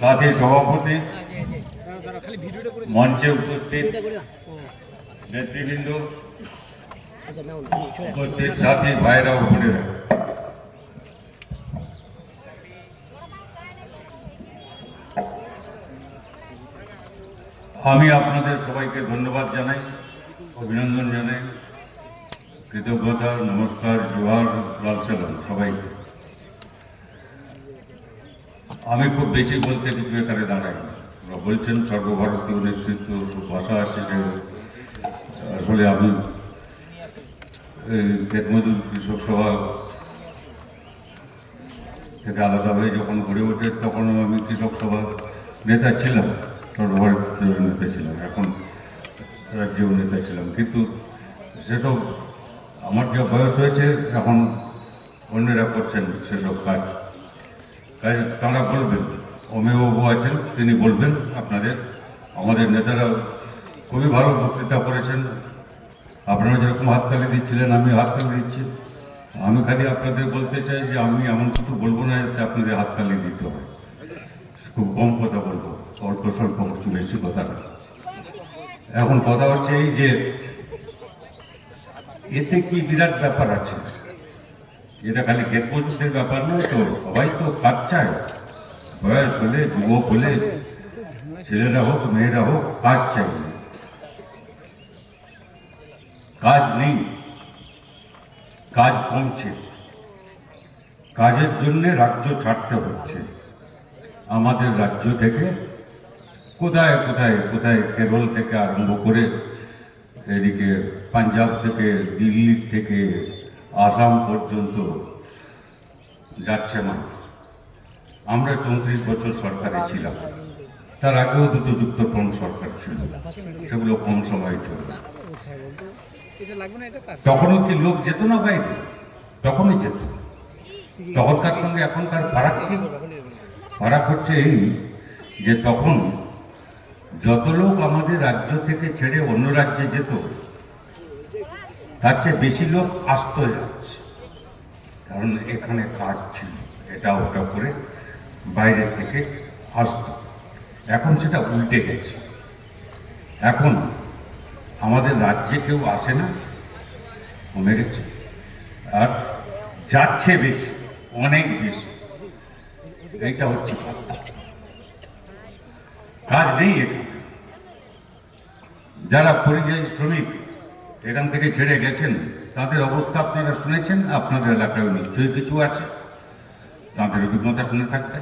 সাথী সভাপতি, মঞ্চে উপস্থিত নেতৃবৃন্দ, উপস্থিত সাথী ভাইরা বোনেরা। আমি আপনাদের সবাইকে ধন্যবাদ জানাই, অভিনন্দন জানাই, কৃতজ্ঞতা, নমস্কার, জোহার লাল সবাইকে। আমি খুব বেশি বলতে কিছু এখানে দাঁড়াই। ওরা বলছেন সর্বভারতীয় নেতৃত্ব ভাষা আছে যে আসলে আমি, এই ক্ষেতমজুর কৃষক সভা থেকে আলাদা হয়ে যখন গড়ে ওঠে তখনও আমি কৃষক সভার নেতা ছিলাম, সর্বভারতীয় নেতা ছিলাম, এখন রাজ্যেও নেতা ছিলাম কিন্তু সেসব, আমার যে বয়স হয়েছে, এখন অন্যরা করছেন সেসব কাজ তারা বলবেন অমেয়বাবু আছেন, তিনি বলবেন আপনাদের, আমাদের নেতারা খুবই ভালো বক্তৃতা করেছেন। আপনারা যেরকম হাততালি দিচ্ছিলেন, আমি হাততালি দিচ্ছি। আমি খালি আপনাদের বলতে চাই যে আমি এমন কিছু বলব না, যাতে আপনাদের হাততালি দিতে হয়। খুব কম কথা বলব, অল্প স্বল্প একটু বেশি কথা না। এখন কথা হচ্ছে এই যে, এতে কি বিরাট ব্যাপার আছে? এটা খালি মজুরদের ব্যাপার নয় তো, সবাই তো কাজ বয়স হলে যুবক হলে ছেলেরা হোক, মেয়েরা হোক, কাজ চাই। কাজ নেই। কাজ কমছে। কাজের জন্য রাজ্য ছাড়তে হচ্ছে। আমাদের রাজ্য থেকে কোথায় কোথায় কোথায় কেরল থেকে আরম্ভ করে এদিকে পাঞ্জাব থেকে দিল্লি থেকে আসাম পর্যন্ত যাচ্ছে মানুষ। আমরা চৌত্রিশ বছর সরকারে ছিলাম। তার আগেও দুটো যুক্তফ্রন্ট সরকার ছিল। সেগুলো কম সময় ছিল না তখনও কি লোক যেত না বাইরে? তখনই যেত। তখনকার সঙ্গে এখনকার ফারাক কি? ফারাক হচ্ছে এই যে তখন যত লোক আমাদের রাজ্য থেকে ছেড়ে অন্য রাজ্যে যেত তার চেয়ে বেশি লোক আসতে যাচ্ছে। কারণ এখানে কাজ ছিল, এটা ওটা করে বাইরে থেকে আসতো। এখন সেটা উল্টে গেছে। এখন আমাদের রাজ্যে কেউ আসে না কমে গেছে আর যাচ্ছে বেশি, অনেক বেশি। এইটা হচ্ছে কাজ নেই এখানে। যারা পরিযায়ী শ্রমিক এখান থেকে ছেড়ে গেছেন, তাদের অবস্থা আপনারা শুনেছেন? আপনাদের এলাকায় নিশ্চয়ই কিছু আছে। তাদের অভিজ্ঞতা শুনে থাকবে।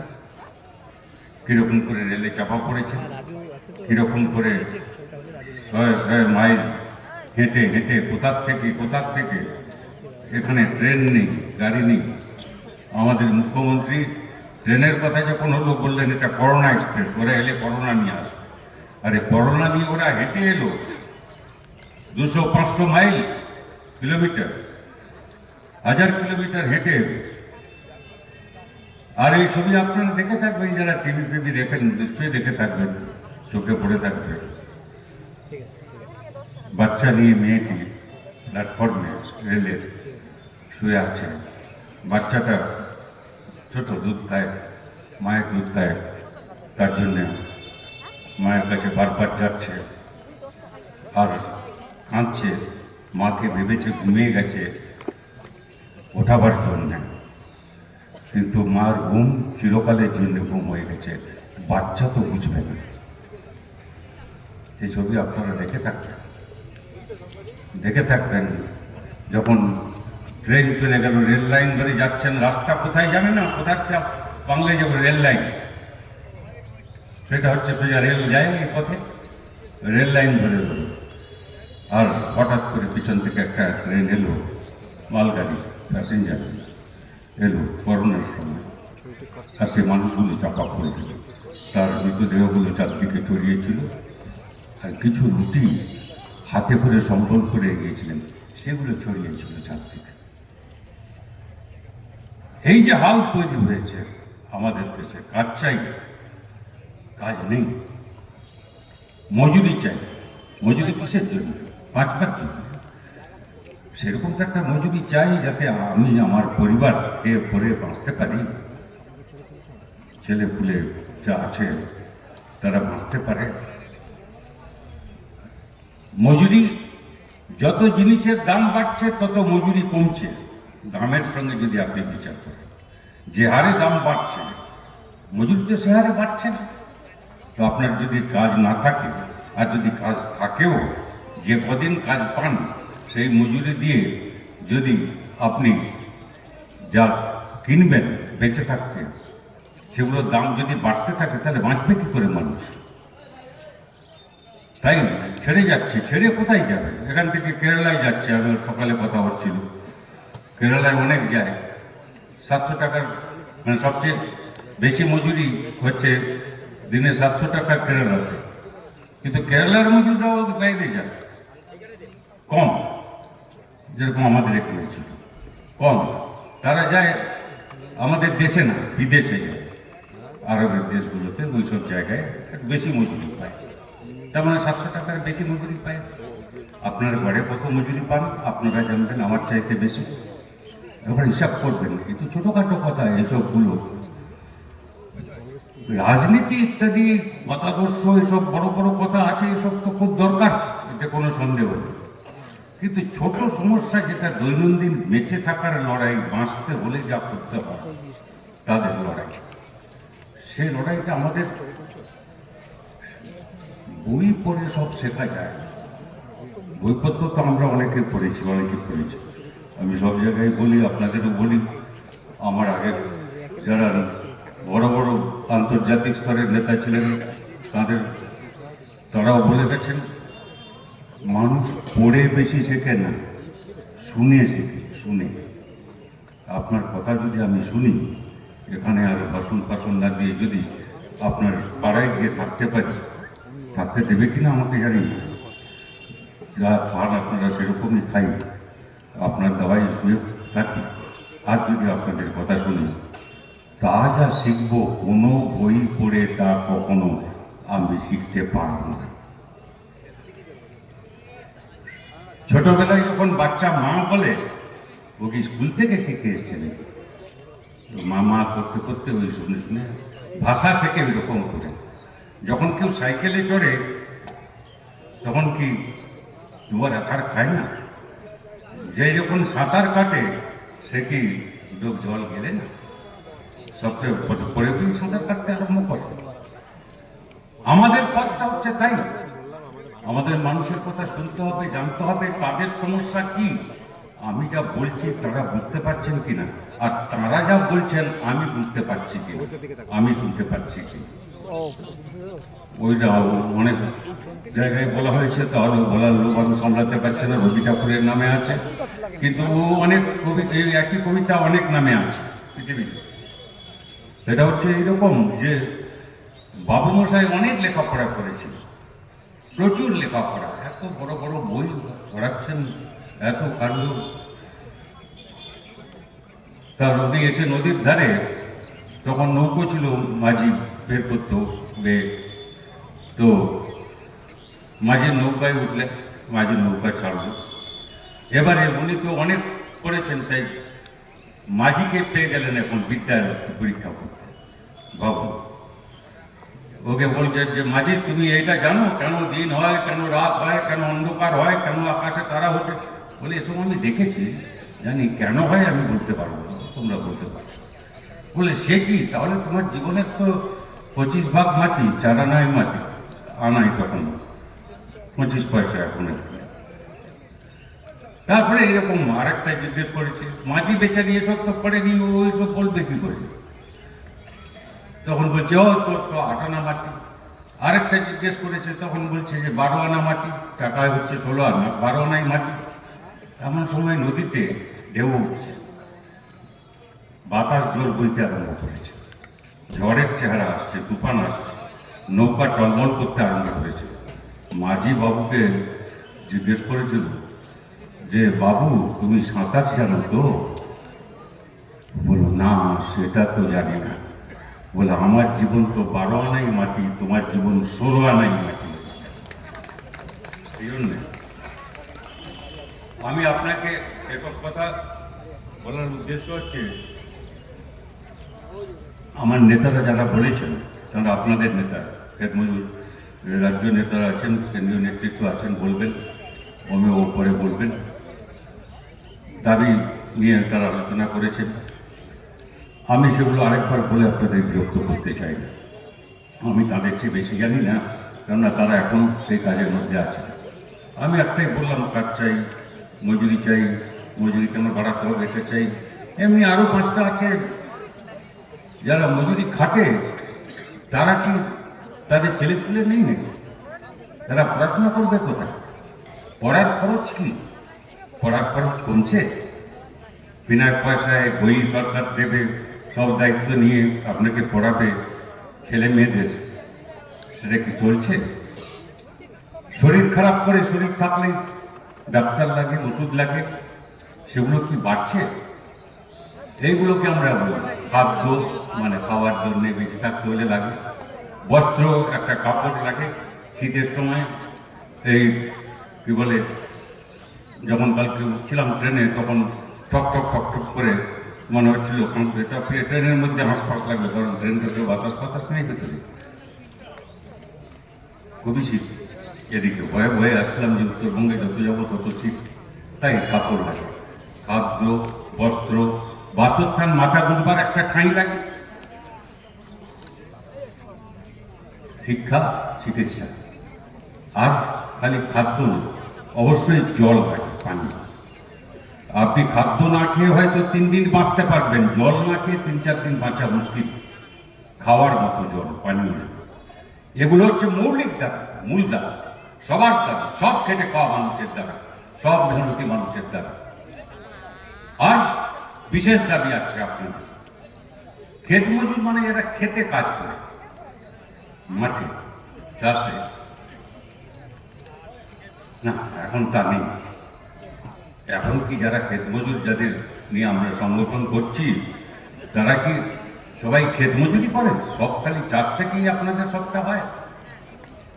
কীরকম করে রেলে চাপা পড়েছে, কীরকম করে শয়ে শয়ে মাইল হেঁটে হেঁটে কোথার থেকে কোথার থেকে? এখানে ট্রেন নেই, গাড়ি নেই। আমাদের মুখ্যমন্ত্রী ট্রেনের কথা যখন হলো, বললেন, এটা করোনা এক্সপ্রেস ওরা এলে করোনা নিয়ে আসবে। আরে, করোনা নিয়ে ওরা হেঁটে এলো। দুশো পাঁচশো মাইল কিলোমিটার, হাজার কিলোমিটার হেঁটে আর এই ছবি আপনারা দেখে থাকবেন, যারা টিভি ফিভি দেখেন, নিশ্চয়ই দেখে থাকবেন, চোখে পড়ে থাকবে। বাচ্চা নিয়ে মেয়েটি প্ল্যাটফর্মে রেলের শুয়ে আছে। বাচ্চাটা ছোট, দুধ খায়, মায়ের দুধ খায়। তার জন্য মায়ের কাছে বারবার যাচ্ছে। আর কাঁদছে মাকে ভেবেছে, ঘুমিয়ে গেছে, ওঠাবার জন্যে। কিন্তু মার ঘুম চিরকালের জন্য ঘুম হয়ে গেছে। বাচ্চা তো বুঝবে না। সেই ছবি আপনারা দেখে থাকবেন। দেখে থাকবেন, যখন ট্রেন চলে গেল, রেল লাইন ধরে যাচ্ছেন, রাস্তা কোথায় যাবে না কোথায় বাংলায় যাবে, রেল লাইন। সেটা হচ্ছে সোজা রেল যায় এই পথে, রেল লাইন ধরে ধরে আর হঠাৎ করে পিছন থেকে একটা ট্রেন এলো, মালগাড়ি প্যাসেঞ্জার এলো করোনার সময়। আর সে মানুষগুলো চাপা পড়ে গেল। তার মৃতদেহগুলো চারদিকে ছড়িয়েছিল আর কিছু রুটি হাতে করে সম্বল করে গিয়েছিলেন। সেগুলো ছড়িয়েছিল চারদিকে। এই যে হাল তৈরি হয়েছে আমাদের দেশে, কাজ চাই, কাজ নেই। মজুরি চাই, মজুরি কিসের জন্য? বাঁচবার জন্য সেরকম তো একটা মজুরি চাই যাতে আমি আমার পরিবার খেয়ে পরে বাঁচতে পারি। ছেলে পুলে যা আছে, তারা বাঁচতে পারে। মজুরি, যত জিনিসের দাম বাড়ছে, তত মজুরি কমছে। দামের সঙ্গে যদি আপনি বিচার করেন, যে হারে দাম বাড়ছে, মজুরি তো সে হারে বাড়ছে না। তো আপনার যদি কাজ না থাকে, আর যদি কাজ থাকেও যে কদিন কাজ পান, সেই মজুরি দিয়ে যদি আপনি যা কিনবেন, বেঁচে থাকতে সেগুলোর দাম যদি বাড়তে থাকে, তাহলে বাঁচবে কি করে মানুষ? তাই? ছেড়ে যাচ্ছে। ছেড়ে কোথায় যাবে এখান থেকে কেরালায় যাচ্ছে, আমি সকালে কথা হচ্ছিল কেরালায় অনেক যায়। সাতশো টাকার মানে সবচেয়ে বেশি মজুরি হচ্ছে দিনে সাতশো টাকা কেরালাতে। কিন্তু কেরালার মজুরিটাও বাইরে যায়। কম, যেরকম আমাদের একটু ছিল কম, তারা যায় আমাদের দেশে না, বিদেশে যায়। আরবের দেশগুলোতে ওই সব জায়গায় বেশি মজুরি পায়। তার মানে সাতশো টাকার বেশি মজুরি পায়। আপনার ঘরে কত মজুরি পান, আপনারা জানবেন আমার চাইতে বেশি। এবার হিসাব করবেন কিন্তু ছোটোখাটো কথা, এসবগুলো। রাজনীতি ইত্যাদি, মতাদর্শ, এসব বড় বড় কথা আছে, এসব তো খুব দরকার, এতে কোনো সন্দেহ নেই। কিন্তু ছোট সমস্যা যেটা দৈনন্দিন বেঁচে থাকার লড়াই, বাঁচতে হলে যা করতে হয়, তাদের লড়াই সেই লড়াইটা আমাদের বই পড়ে সব শেখা যায়। বইপত্র তো আমরা অনেকে পড়েছি অনেকে পড়েছি আমি সব জায়গায় বলি, আপনাদেরও বলি, আমার আগের যারা বড় বড় আন্তর্জাতিক স্তরের নেতা ছিলেন, তাদের, তারাও বলে গেছেন মানুষ পড়ে বেশি শেখে না, শুনে শেখে, শুনে। আপনার কথা যদি আমি শুনি, এখানে আর বাসন ফাসন না দিয়ে যদি আপনার পাড়ায় গিয়ে থাকতে পারি, থাকতে দেবে কিনা আমাকে জানি যা খান আপনারা সেরকমই খাই, আপনার দাওয়াই শুয়ে থাকি। আর যদি আপনাদের কথা শুনি, তা যা শিখব, কোনো বই পড়ে তা কখনো আমি শিখতে পারব না। ছোটবেলায় যখন বাচ্চা মা বলে ওকে স্কুল থেকে শিখে এসছে মা মা করতে করতে ওই শুনে শুনে ভাষা শেখে এরকম করে। যখন কেউ সাইকেলে চড়ে, তখন কি দুবার আছাড় খায় না? যে যখন সাঁতার কাটে, সে কি ডোব জল গেলে না? সবচেয়ে পরে- পরে কি সাঁতার কাটতে আরম্ভ করে? আমাদের পথটা হচ্ছে তাই। আমাদের মানুষের কথা শুনতে হবে, জানতে হবে তাদের সমস্যা কি। আমি যা বলছি তারা বুঝতে পারছেন কিনা? আর তারা যা বলছেন আমি বুঝতে পারছি কি আমি শুনতে পারছি কি ওইটা অনেক জায়গায় বলা হয়েছে, তাহলে বলার লোক আমি সামলাতে পারছে না, রবি ঠাকুরের নামে আছে। কিন্তু ও অনেক কবি এই একই কবিতা অনেক নামে আছে পৃথিবীতে। সেটা হচ্ছে এরকম যে বাবু মশাই অনেক লেখাপড়া করেছিল প্রচুর লেখাপড়া এত বড় বড় বই পড়াচ্ছেন, এত কাণ্ড। তার উনি এসে নদীর ধারে তখন নৌকো ছিল মাঝি বের করতো বে তো মাঝির নৌকায় উঠলে, মাঝির নৌকা ছাড়লো। এবারে উনি তো অনেক করেছেন, তাই মাঝিকে পেয়ে গেলেন এখন বিদ্যালয় পরীক্ষা করতে। বাবু ওকে বলছে যে, মাঝি, তুমি এটা জানো কেন দিন হয়, কেন রাত হয়, কেন অন্ধকার হয়, কেন আকাশে তারা ওঠে বলে, এসব আমি দেখেছি। জানি কেন হয় আমি বলতে পারব তোমরা বলতে পারো বলে, সে কি? তাহলে তোমার জীবনের তো পঁচিশ ভাগ মাটি, চার আনায় মাটি, আনাই তখন, পঁচিশ পয়সা এখন আর তারপরে এরকম আরেকটা জিজ্ঞেস করেছে, মাঝি বেচারি এসব তো পড়েনি ও এসব বলবে কি করে? তখন বলছে ও তোর তো আটানা মাটি। আরেকটা জিজ্ঞেস করেছে, তখন বলছে যে বারো আনা মাটি, টাকায় হচ্ছে ষোলো আনা বারো আনাই মাটি। এমন সময় নদীতে ঢেউ উঠছে। বাতাস জোর বইতে আরম্ভ করেছে। ঝড়ের চেহারা আসছে, তুফান আসছে, নৌকা টলমল করতে আরম্ভ করেছে। মাঝি বাবুকে জিজ্ঞেস করেছিল যে, বাবু, তুমি সাঁতার জানো তো? বলো না, সেটা তো জানি না। বলে, আমার জীবন তো বারো আনাই মাটি, তোমার জীবন ষোলো আনাই মাটি। এই জন্যে আমি আপনাকে এসব কথা বলার উদ্দেশ্য হচ্ছে, আমার নেতারা যারা বলেছেন, তারা আপনাদের নেতা ক্ষেত মজুর রাজ্য নেতারা আছেন, কেন্দ্রীয় নেতৃত্ব আছেন, বলবেন আমিও পরে বলবেন। দাবি নিয়ে তারা আলোচনা করেছেন। আমি সেগুলো আরেকবার বলে আপনাদের বিরক্ত করতে চাই না। আমি তাদের চেয়ে বেশি জানি না, কেননা তারা এখন সেই কাজের মধ্যে আছে। আমি একটাই বললাম, কাজ চাই, মজুরি চাই, মজুরি কেন বাড়াতে হবে এটা চাই। এমনি আরও পাঁচটা আছে। যারা মজুরি খাটে, তারা কি তাদের ছেলে পুলে নেই নাকি? তারা পড়াশোনা করবে কোথায়? পড়ার খরচ কি? পড়ার খরচ কমছে? বিনা পয়সায় বই সরকার দেবে সব দায়িত্ব নিয়ে আপনাকে পড়াবে ছেলে মেয়েদের। সেটা কি চলছে? শরীর খারাপ করে শরীর থাকলে ডাক্তার লাগে, ওষুধ লাগে, সেগুলো কি বাড়ছে? এইগুলোকে আমরা বলি খাদ্য মানে খাওয়ার জন্য বেঁচে থাকতে হলে লাগে। বস্ত্র, একটা কাপড় লাগে শীতের সময়। এই কি বলে, যখন কালকে উঠছিলাম ট্রেনে, তখন ঠক ঠক ঠক ঠক করে মনে হচ্ছিল তারপরে ট্রেনের মধ্যে হাসপাত লাগবে, কারণ ট্রেন থেকে বাতাস ফাতাস নেই ভেতরে খুবই শীত। এদিকে ভয়ে ভয়ে আসছিলাম যে উত্তরবঙ্গে যত যাব তত শীত। তাই কাপড় লাগে, খাদ্য, বস্ত্র, বাসস্থান, মাথা গুলবার একটা ঠাঁই লাগে। শিক্ষা, চিকিৎসা। আর খালি খাদ্য অবশ্যই জল লাগে, পানি। আপনি খাদ্য না খেয়ে হয়তো তিন দিন বাঁচতে পারবেন, জল না খেয়ে তিন চার দিন বাঁচা মুশকিল। খাওয়ার মতো জল, পানীয়। এগুলো হচ্ছে মৌলিক দাবি মূল দাবি সবার দাবি সব খেটে খাওয়া মানুষের দাবি সব মেহনতি মানুষের দাবি আর বিশেষ দাবি আছে আপনাদের। ক্ষেত মজুর মানে এরা খেতে কাজ করে। মাঠে, চাষে। না, এখন তা নেই। এখন কি যারা ক্ষেত মজুর যাদের নিয়ে আমরা সংগঠন করছি তারা কি সবাই ক্ষেত মজুরি করে? সব খালি চাষ থেকেই আপনাদের সবটা হয়।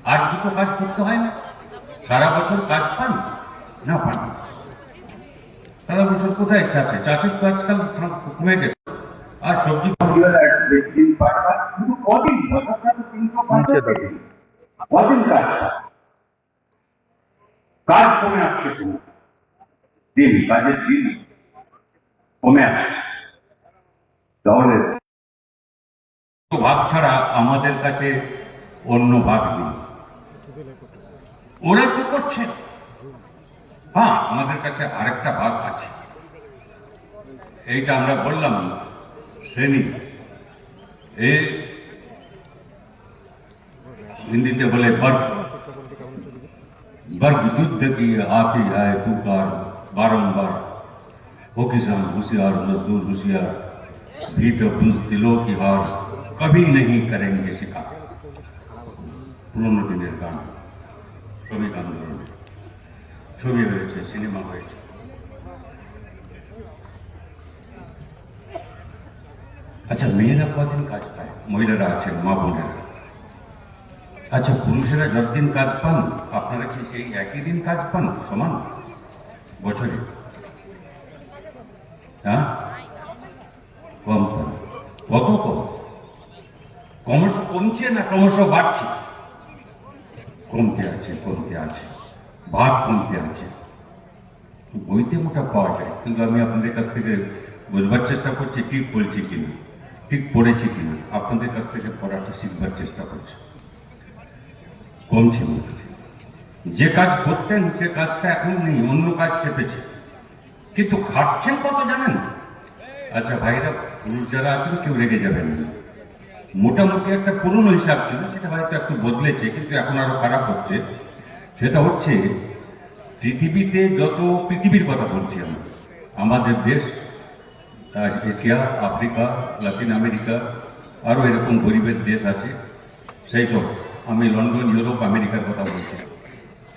আর দুটো কাজ করতে হয় না। সারা বছর কাজ পান? না পান। সারা বছর কোথায় চাষে? চাষের তো আজকাল কমে গেছে। আর সবজি কাজ? কমে আসছে dele, fazer filho. Começa. তাহলে ভাগ ছাড়া আমাদের Amadel অন্য ভাগ নেই। ওরা কি করছে? হ্যাঁ আমাদের কাছে আরেকটা ভাগ আছে। এইটা আমরা বললাম শ্রেণি। এ হিন্দিতে বলে বর্গ। বর্গ যুদ্ধ কি আতি আয় পুকার बारंबार हो किसान होशियार मजदूर होशियार भी तो बुझ दिलों की हार कभी नहीं करेंगे शिकार পুরনো দিনের গান শ্রমিক আন্দোলনে ছবি হয়েছে সিনেমা হয়েছে আচ্ছা মেয়েরা কদিন কাজ পায় মহিলারা আছেন মা বোনেরা আচ্ছা পুরুষেরা যতদিন কাজ পান আপনারা কি সেই একই দিন কাজ পান সমান বছরে হ্যাঁ? কম পান কত কম? ক্রমশ কমছে না ক্রমশ বাড়ছে? কমতে আছে কমতে আছে। ভাগ কমতে আছে। বইতে মোটা পাওয়া যায়। কিন্তু আমি আপনাদের কাছ থেকে বুঝবার চেষ্টা করছি, ঠিক বলছি কিনা, ঠিক পড়েছি কিনা। আপনাদের কাছ থেকে পড়াটা শিখবার চেষ্টা করছি। কমছে হচ্ছে। যে কাজ করতেন, সে কাজটা এখন নেই, অন্য কাজ চেপেছে। কিন্তু খাটছেন কত জানেন? আচ্ছা ভাইরা, পুরুষ যারা আছেন, কেউ রেগে যাবেন না। মোটামুটি একটা পুরনো হিসাব ছিল, সেটা হয়তো একটু বদলেছে, কিন্তু এখন আরও খারাপ হচ্ছে। সেটা হচ্ছে, পৃথিবীতে যত পৃথিবীর কথা বলছি আমি আমাদের দেশ এশিয়া, আফ্রিকা, লাতিন আমেরিকা আরও এরকম গরিবের দেশ আছে, সেই সব। আমি লন্ডন, ইউরোপ, আমেরিকার কথা বলছি।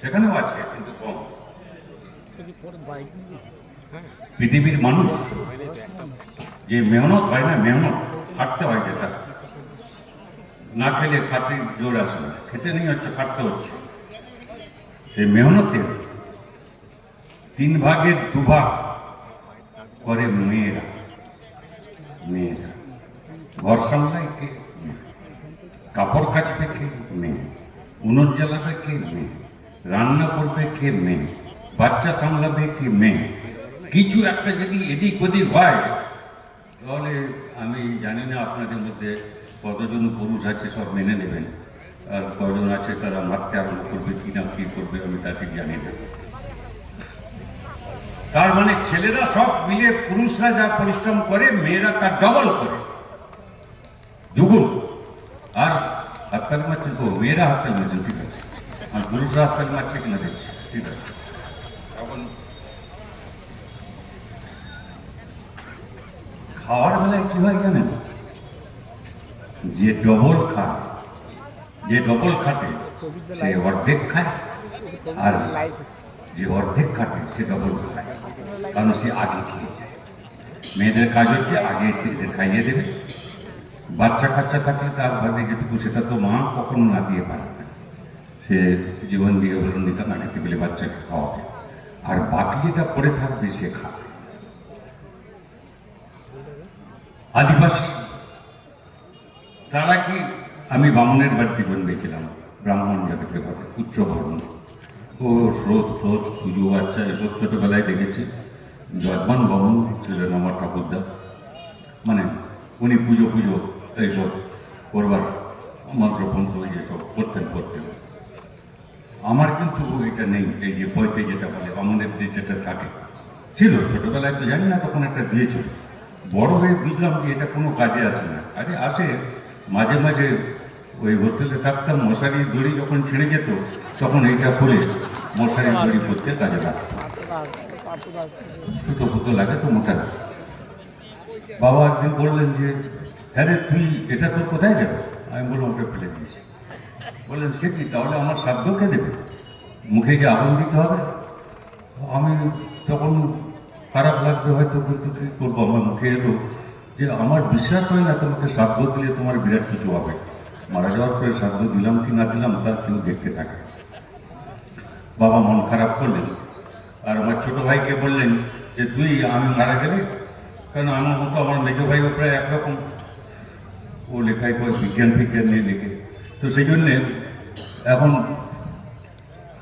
সেখানেও আছে কিন্তু কম। পৃথিবীর মানুষ যে মেহনত হয় না মেহনত খাটতে হয় যেটা। না খেলে খাটে জোর আসে না। খেতে নেই হচ্ছে খাটতে হচ্ছে। সেই মেহনতে তিন ভাগের দুভাগ করে মেয়েরা। মেয়েরা। ঘর সামলায় কে। কাপড় কাচবে কে? মেয়ে। উনুন জ্বালাবে কে? মেয়ে। রান্না করবে কে মেয়ে? বাচ্চা সামলাবে কে মেয়ে? কিছু একটা যদি এদিক ওদিক হয়, তাহলে আমি জানি না আপনাদের মধ্যে কতজন পুরুষ আছে সব মেনে নেবেন। আর কজন আছে তারা মারতে আরম্ভ করবে, কি না কি করবে আমি তাকে জানি না। তার মানে ছেলেরা সব মিলে পুরুষরা যা পরিশ্রম করে, মেয়েরা তার ডবল করে। দুগুণ। আর হাততালি মারছেন তো, মেয়েরা হাততালি মারছেন, ঠিক আছে। আর মারছে কিনা দেখছি ঠিক আছে। এখন খাওয়ার বেলায় কি হয় জানেন যে ডবল খায়, যে ডবল খাটে, সে অর্ধেক খায় আর যে অর্ধেক খাটে, সে ডবল খায়। কারণ সে আগে খেয়ে যায়। মেয়েদের কাজ হচ্ছে আগে ছেলেদের খাইয়ে দেবে। বাচ্চা কাচ্চা থাকলে তার ভাবে যেটুকু, সেটা তো মা কখনো না দিয়ে পারে। সে জীবন দিয়ে বলুন দিতে না খেতে পেলে বাচ্চাকে খাওয়াবে। আর বাকি যেটা পড়ে থাকবে, সে খাবে। আদিবাসী, তারা কি, আমি বামুনের বাড়িতে জন্মেছিলাম ব্রাহ্মণ যাদেরকে বলে উচ্চ বর্ণ। ও স্রোত স্রোত, পুজো বাচ্চা এসব ছোটবেলায় দেখেছি। জয়মান বামুন ছিলেন আমার ঠাকুরদা। মানে উনি পুজো পুজো, এইসব করবার মন্ত্রপন্ত্র যেসব করতেন করতেন। আমার কিন্তু এটা নেই, এই যে বইতে যেটা বলে বামুনের যে যেটা থাকে। ছিল, ছোটবেলায় তো জানি না তখন একটা দিয়েছিল। বড় হয়ে বুঝলাম যে এটা কোনো কাজে আসে না। আরে আসে, মাঝে মাঝে ওই হোটেলে থাকতাম মশারি দড়ি যখন ছেড়ে যেত, তখন এইটা করে মশারি দড়ি করতে কাজে লাগতো। ফুটো ফুটো লাগে তো মোটা। লাগে বাবা একদিন বললেন যে হ্যাঁ রে, তুই, এটা তোর কোথায় যাবে আমি বললাম, ওটা ফেলে দিয়েছি। বললেন, সে কি তাহলে আমার সাধ্য কে দেবে? মুখে যে আগুন দিতে হবে? আমি তখন খারাপ লাগবে, হয়তো কিন্তু কি করব আমার মুখে এলো যে আমার বিশ্বাস হয় না তোমাকে শ্রাদ্ধ দিলে তোমার বিরাট কিছু হবে। মারা যাওয়ার পরে শ্রাদ্ধ দিলাম কি না দিলাম তার কেউ দেখতে থাকে বাবা মন খারাপ করলেন আর আমার ছোট ভাইকে বললেন যে, তুই আমি মারা গেলে? কারণ আমার মতো আমার মেজ ভাইও প্রায় একরকম। ও লেখায় করে বিজ্ঞান ফিজ্ঞান নিয়ে লেখে। তো সেই জন্যে এখন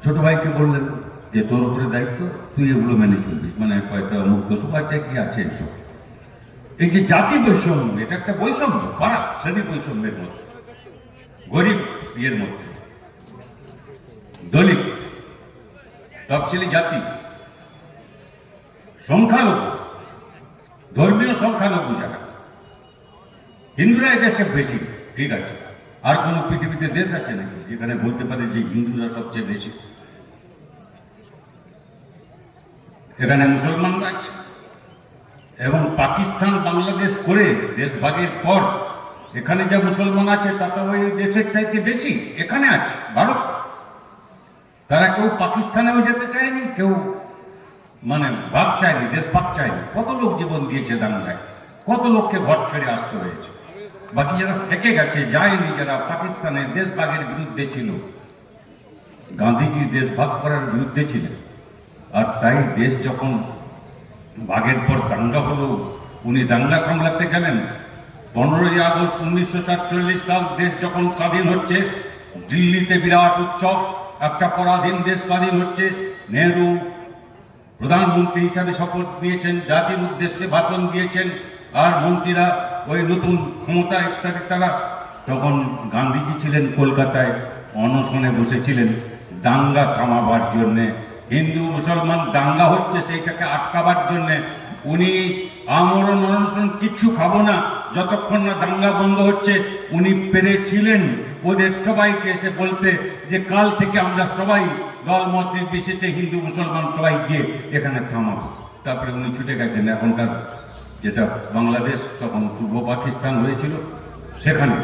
ছোট ভাইকে বললেন যে, তোর উপরে দায়িত্ব, তুই এগুলো মেনে চলবি। মানে কয়েকটা মুক্ত সুপারচা কি আছে এইসব এই যে জাতি বৈষম্য, এটা একটা বৈষম্য খারাপ শ্রেণি বৈষম্যের মধ্যে। গরিব, ইয়ের মধ্যে। দলিত, তফসিলি জাতি। সংখ্যালঘু, ধর্মীয় সংখ্যালঘু যারা। হিন্দুরা এদেশে বেশি, ঠিক আছে। আর কোন পৃথিবীতে দেশ আছে নাকি? যেখানে বলতে পারে যে হিন্দুরা সবচেয়ে বেশি। এখানে মুসলমানরা আছে। এবং পাকিস্তান, বাংলাদেশ করে দেশ ভাগের পর এখানে যা মুসলমান আছে, তা তো ওই দেশের চাইতে বেশি। এখানে আছে, ভারত। তারা কেউ পাকিস্তানেও যেতে চায়নি, কেউ মানে ভাগ চায়নি দেশ ভাগ চায়নি। কত লোক জীবন দিয়েছে দাঙ্গায় কত লোককে ঘর ছেড়ে আসতে হয়েছে। বাকি যারা থেকে গেছে, যায়নি যারা পাকিস্তানের দেশ ভাগের বিরুদ্ধে ছিল। গান্ধীজি দেশ ভাগ করার বিরুদ্ধে ছিলেন। আর তাই দেশ যখন ভাগের পর দাঙ্গা হলো, উনি দাঙ্গা সামলাতে গেলেন। পনেরোই আগস্ট উনিশশো সাতচল্লিশ সাল দেশ যখন স্বাধীন হচ্ছে, দিল্লিতে বিরাট উৎসব, একটা পরাধীন দেশ স্বাধীন হচ্ছে। নেহরু প্রধানমন্ত্রী হিসাবে শপথ নিয়েছেন জাতির উদ্দেশ্যে ভাষণ দিয়েছেন। আর মন্ত্রীরা ওই নতুন ক্ষমতা ইত্যাদি তারা তখন গান্ধীজি ছিলেন কলকাতায়, অনশনে বসেছিলেন, দাঙ্গা থামাবার জন্যে। হিন্দু, মুসলমান দাঙ্গা হচ্ছে সেইটাকে আটকাবার জন্যে। উনি আমরণ, অনশন কিচ্ছু খাব না, যতক্ষণ না দাঙ্গা বন্ধ হচ্ছে, উনি পেরেছিলেন। ওদের সবাইকে এসে বলতে যে কাল থেকে আমরা সবাই দল মত নির্বিশেষে হিন্দু, মুসলমান সবাই গিয়ে এখানে থামাবো। তারপরে উনি ছুটে গেছেন এখনকার যেটা বাংলাদেশ তখন পূর্ব পাকিস্তান হয়েছিল, সেখানে।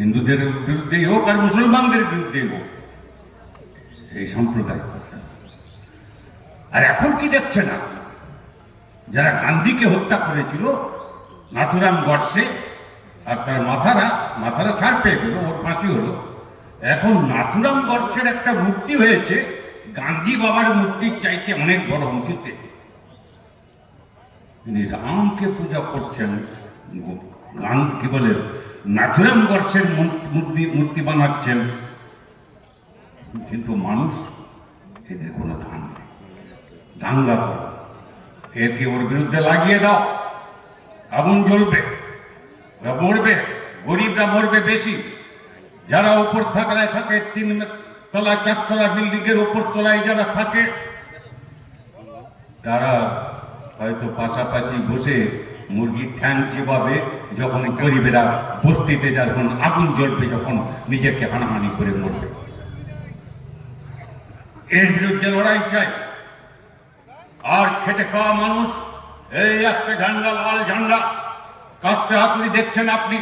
হিন্দুদের বিরুদ্ধেই হোক আর মুসলমানদের বিরুদ্ধেই হোক, এই সম্প্রদায়। আর এখন কি দেখছে না? যারা গান্ধীকে হত্যা করেছিল, নাথুরাম গডসে, আর তার মাথারা মাথারা ছাড় পেয়ে গেল ওর ফাঁসি হলো। এখন নাথুরাম গডসের একটা মূর্তি হয়েছে, গান্ধী বাবার মূর্তির চাইতে অনেক বড় উঁচুতে। তিনি রামকে পূজা করছেন, গান কি বলে, নাথুরাম বর্ষের মূর্তি মূর্তি বানাচ্ছেন। কিন্তু মানুষ এদের কোনো ধান নেই। দাঙ্গা করো। একে ওর বিরুদ্ধে লাগিয়ে দাও। আগুন জ্বলবে। ওরা মরবে। গরিবরা মরবে বেশি। যারা উপর থাকায় থাকে, তিন তলা চারতলা বিল্ডিং এর উপর তলায় যারা থাকে, তারা হয়তো পাশাপাশি বসে মুরগির ঠ্যাং চিবাবে যখন গরিবেরা বস্তিতে যখন আগুন জ্বলবে, যখন নিজেকে হানাহানি করে মরবে। এর বিরুদ্ধে লড়াই চাই। আর খেটে খাওয়া মানুষ, এই একটা ঝান্ডা, লাল ঝান্ডা। কাজটা আপনি দেখছেন আপনি,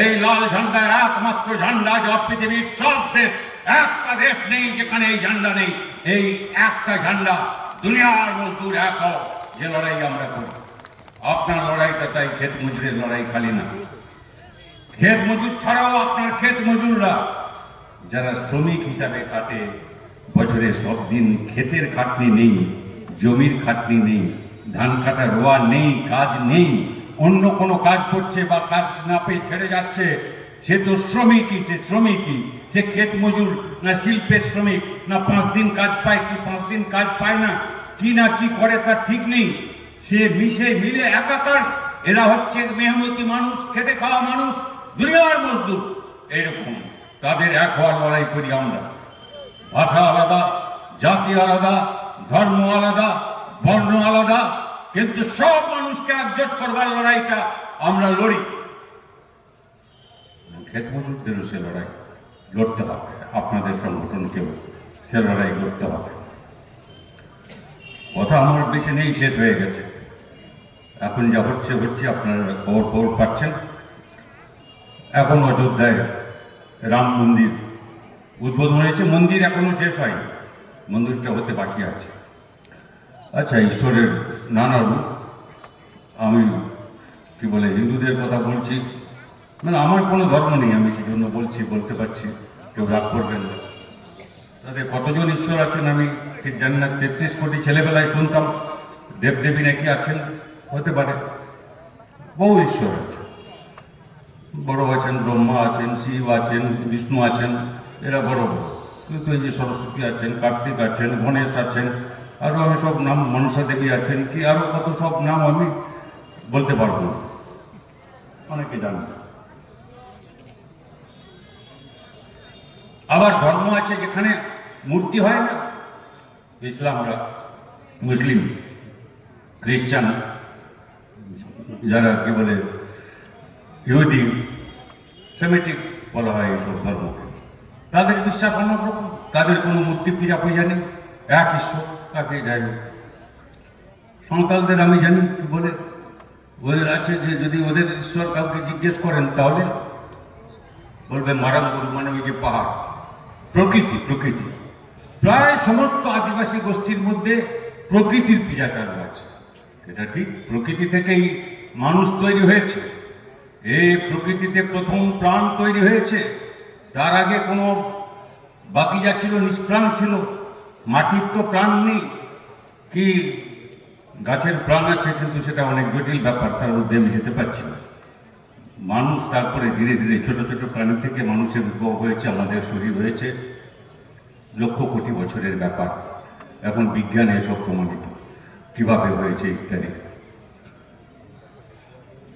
এই লাল ঝান্ডা একমাত্র ঝান্ডা যা পৃথিবীর সব দেশ, একটা দেশ নেই যেখানে এই ঝান্ডা নেই। এই একটা ঝান্ডা দুনিয়ার মজদুর এক যে লড়াই আমরা করি। আপনার লড়াইটা তাই ক্ষেত মজুরের লড়াই খালি না। ক্ষেত মজুর ছাড়াও আপনার ক্ষেত মজুররা, যারা শ্রমিক হিসাবে খাটে, বছরে সব দিন ক্ষেতের খাটনি নেই, জমির খাটনি নেই, ধান কাটা রোয়া নেই, কাজ নেই, অন্য কোনো কাজ করছে বা কাজ না পেয়ে ছেড়ে যাচ্ছে, সে তো শ্রমিকই, সে শ্রমিকই, সে ক্ষেত মজুর না শিল্পের শ্রমিক, না পাঁচ দিন কাজ পায় কি পাঁচ দিন কাজ পায় না? কি না কি করে তার ঠিক নেই। সে মিশে মিলে একাকার। এরা হচ্ছে মেহনতি মানুষ, খেটে খাওয়া মানুষ, দুনিয়ার মজদুর। এইরকম তাদের এক হওয়ার লড়াই করি আমরা। ভাষা আলাদা, জাতি আলাদা, ধর্ম আলাদা, বর্ণ আলাদা, কিন্তু সব মানুষকে একজোট করবার লড়াইটা আমরা লড়ি। ক্ষেত মজুরদেরও সে লড়াই লড়তে হবে। আপনাদের সংগঠনকেও সে লড়াই লড়তে হবে। কথা আমার বেশি নেই, শেষ হয়ে গেছে। এখন যা হচ্ছে হচ্ছে, আপনারা খবর খবর পাচ্ছেন। এখন অযোধ্যায় রাম মন্দির উদ্বোধন হয়েছে। মন্দির এখনও শেষ হয়নি। মন্দিরটা হতে বাকি আছে। আচ্ছা ঈশ্বরের নানা রূপ। আমি কি বলে, হিন্দুদের কথা বলছি। মানে আমার কোনো ধর্ম নেই, আমি সেজন্য বলছি, বলতে পারছি, কেউ রাগ করবেন না। তাদের কতজন ঈশ্বর আছেন আমি ঠিক জানি না, তেত্রিশ কোটি ছেলেবেলায় শুনতাম, দেবদেবী নাকি আছেন? হতে পারে। বহু ঈশ্বর আছে। বড় আছেন, ব্রহ্মা আছেন, শিব আছেন, বিষ্ণু আছেন, এরা বড় বড়। কিন্তু এই যে সরস্বতী আছেন, কার্তিক আছেন, গণেশ আছেন আরও আমি সব নাম মনসা দেবী আছেন, কি আরও কত সব নাম আমি বলতে পারব না। অনেকে জানেন আবার ধর্ম আছে যেখানে মূর্তি হয় না? ইসলামরা মুসলিম, খ্রিস্টান, যারা কি বলে, ইহুদি, সেমেটিক বলা হয় এইসব ধর্মকে। তাদের বিশ্বাস অন্য রকম তাদের কোনো মূর্তি পূজা পূজা নেই, এক ঈশ্বর তাকে যাই হোক সাঁওতালদের আমি জানি কি বলে, ওদের আছে যে যদি ওদের ঈশ্বর কাউকে জিজ্ঞেস করেন তাহলে বলবে, মারাম গরু মানে ওই যে পাহাড়। প্রকৃতি প্রকৃতি। প্রায় সমস্ত আদিবাসী গোষ্ঠীর মধ্যে প্রকৃতির পূজা চালু আছে। এটা ঠিক? প্রকৃতি থেকেই মানুষ তৈরি হয়েছে। এই প্রকৃতিতে প্রথম প্রাণ তৈরি হয়েছে। তার আগে কোনো বাকি যা ছিল, নিষ্প্রাণ ছিল, মাটির তো প্রাণ নেই। কি গাছের প্রাণ আছে কিন্তু সেটা অনেক জটিল ব্যাপার, তার মধ্যে আমি যেতে পারছি না। মানুষ তারপরে ধীরে ধীরে ছোট ছোট প্রাণী থেকে মানুষের উদ্ভব হয়েছে, আমাদের শরীর হয়েছে। লক্ষ কোটি বছরের ব্যাপার। এখন বিজ্ঞানে এসব প্রমাণিত। কীভাবে হয়েছে ইত্যাদি।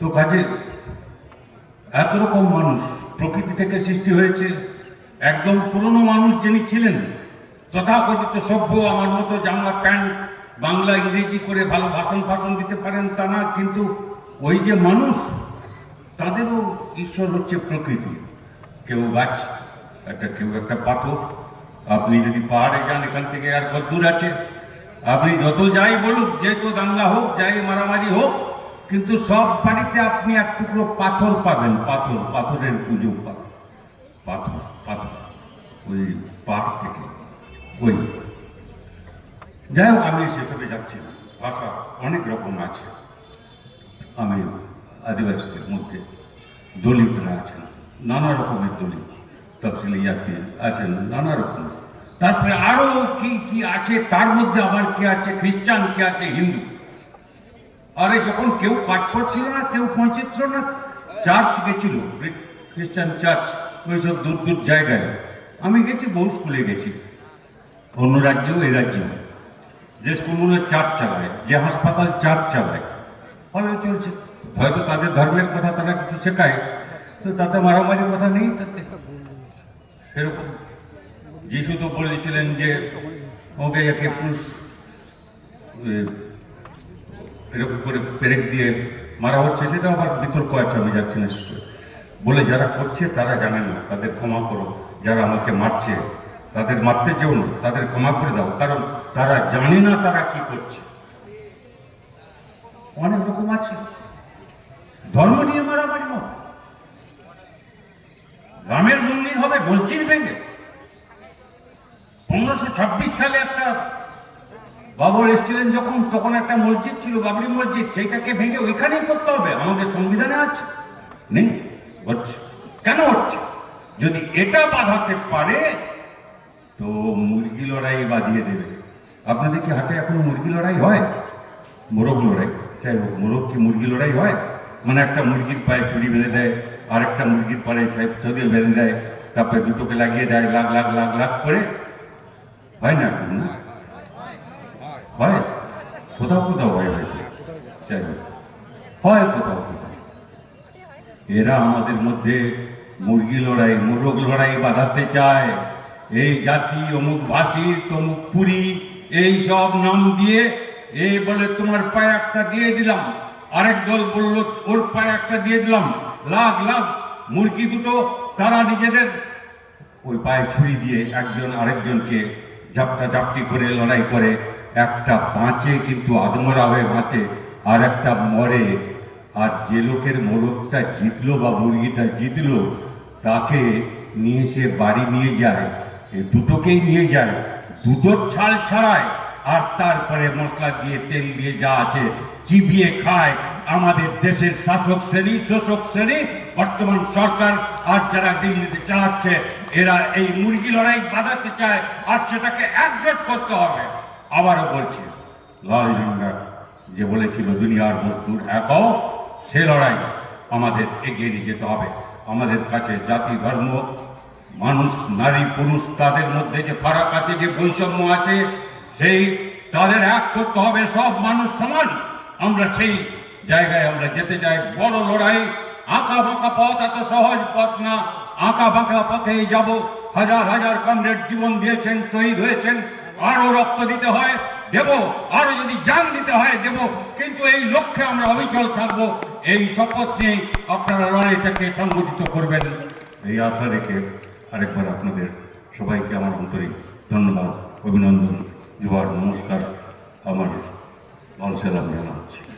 তো কাজে, এত রকম মানুষ প্রকৃতি থেকে সৃষ্টি হয়েছে। একদম পুরনো মানুষ যিনি ছিলেন, তথাকথিত সভ্য, আমার মতো জামা প্যান্ট, বাংলা, ইংরেজি করে ভালো ভাষণ ফাষণ দিতে পারেন তা না, কিন্তু ওই যে মানুষ, তাদেরও ঈশ্বর হচ্ছে প্রকৃতি। কেউ গাছ, একটা কেউ একটা পাথর আপনি যদি পাহাড়ে যান, এখান থেকে আর কত দূর আছে? আপনি যত যাই বলুক যেহেতু দাঙ্গা হোক, যাই মারামারি হোক, কিন্তু সব বাড়িতে আপনি এক টুকরো পাথর পাবেন, পাথর, পাথরের পুজো পাবেন। পাথর পাথর। ওই পাহাড় থেকে। ওই। যাই হোক, আমি সেসবে যাচ্ছি না। ভাষা অনেক রকম আছে। আমি আদিবাসীদের মধ্যে দলিতরা আছেন, নানা রকমের দলিত। তফসিলি জাতি আছেন, নানা রকম। তারপরে আরও কি কি আছে? তার মধ্যে আবার কি আছে? খ্রিস্টান কি আছে? হিন্দু। আরে, যখন কেউ পাসপোর্ট ছিল না, কেউ পৌঁছেছিল না, চার্চ গেছিল খ্রিস্টান চার্চ, ওইসব দূর দূর জায়গায়। আমি গেছি, বহু স্কুলে গেছি। অন্য রাজ্যেও এই রাজ্যেও। যে স্কুলগুলো চার্চ চালায়, যে হাসপাতাল চার্চ চালায়, ফলে চলছে। হয়তো তাদের ধর্মের কথা তারা কিছু শেখায়, তো তাতে মারামারি কথা নেই। তাতে সেরকম। যিশু তো বলেছিলেন যে, ওকে একে পুরুষ এরকম করে পেরেক দিয়ে মারা হচ্ছে, সেটা আবার বিতর্ক আছে, আমি যাচ্ছি না বলে যারা করছে, তারা জানে না, তাদের ক্ষমা করো। যারা আমাকে মারছে, তাদের মারতে যেও না, তাদের ক্ষমা করে দাও, কারণ তারা জানে না তারা কি করছে। অনেক রকম আছে। ধর্ম নিয়ে মারামারি হোক রামের মন্দির হবে মসজিদ ভেঙে। পনেরোশো ছাব্বিশ সালে একটা বাবর এসেছিলেন যখন, তখন একটা মসজিদ ছিল, বাবরি মসজিদ, সেইটাকে ভেঙে ওইখানেই করতে হবে। আমাদের সংবিধানে আছে। নেই? হচ্ছে। কেন হচ্ছে? যদি এটা বাধাতে পারে, তো মুরগি লড়াই বাঁধিয়ে দেবে। আপনাদের কি হাটে এখনও মুরগি লড়াই হয়? মোরগ লড়াই? যাই হোক, মোরগ কি মুরগি লড়াই হয়? মানে একটা মুরগির পায়ে চুরি বেঁধে দেয় আর একটা মুরগির পায়ে ছড়িয়ে বেঁধে দেয়, তারপরে দুটোকে লাগিয়ে দেয়, লাখ লাখ লাখ লাখ করে। হয় না এখন না? হয়? কোথাও কোথাও হয় হয়তো। যাই হয় কোথাও কোথাও। এরা আমাদের মধ্যে মুরগি লড়াই, মোরগ লড়াই বাঁধাতে চায়। এই জাতি অমুক ভাষী তমুক পুরী, এই সব নাম দিয়ে, এই বলে তোমার পায়ে একটা দিয়ে দিলাম। আরেক দল বলল, ওর পায়ে একটা দিয়ে দিলাম। লাখ লাখ মুরগি দুটো, তারা নিজেদের ওই পায়ে ছুরি দিয়ে একজন আরেকজনকে ঝাপটা ঝাপটি করে, লড়াই করে। একটা বাঁচে কিন্তু আদমরা হয়ে বাঁচে, আর একটা মরে। আর যে লোকের মোরগটা জিতলো বা মুরগিটা জিতলো, তাকে নিয়ে সে বাড়ি নিয়ে যায় দুটোকেই নিয়ে যায়, দুটোর ছাল ছাড়ায়, আর তারপরে মশলা দিয়ে তেল দিয়ে যা আছে, চিবিয়ে খায় আমাদের দেশের শাসক শ্রেণি, শোষক শ্রেণি, বর্তমান সরকার আর যারা দিল্লিতে চালাচ্ছে, এরা এই মুরগি লড়াই বাঁধাতে চায়, আর সেটাকে একজোট করতে হবে। আবারও বলছি, লাল ঝান্ডা যে বলেছিল, দুনিয়ার মজদুর এক সে লড়াই আমাদের এগিয়ে নিয়ে যেতে হবে। আমাদের কাছে জাতি, ধর্ম, মানুষ, নারী, পুরুষ, তাদের মধ্যে যে ফারাক আছে, যে বৈষম্য আছে, সেই তাদের এক করতে হবে, সব মানুষ সমান। আমরা সেই জায়গায় আমরা যেতে চাই, বড় লড়াই। আঁকা বাঁকা পথ এত সহজ পথ না। আঁকা বাঁকা পথেই যাব। হাজার হাজার কমরেড জীবন দিয়েছেন, শহীদ হয়েছেন। আরও রক্ত দিতে হয়, দেব। আরও যদি জান দিতে হয়, দেব। কিন্তু এই লক্ষ্যে আমরা অবিচল থাকব। এই শপথ নিয়ে আপনারা লড়াইটাকে সংগঠিত করবেন। এই আশা রেখে আরেকবার আপনাদের সবাইকে আমার অন্তরে ধন্যবাদ, অভিনন্দন। জোয়ার নমস্কার আমার সালাম জানাচ্ছি।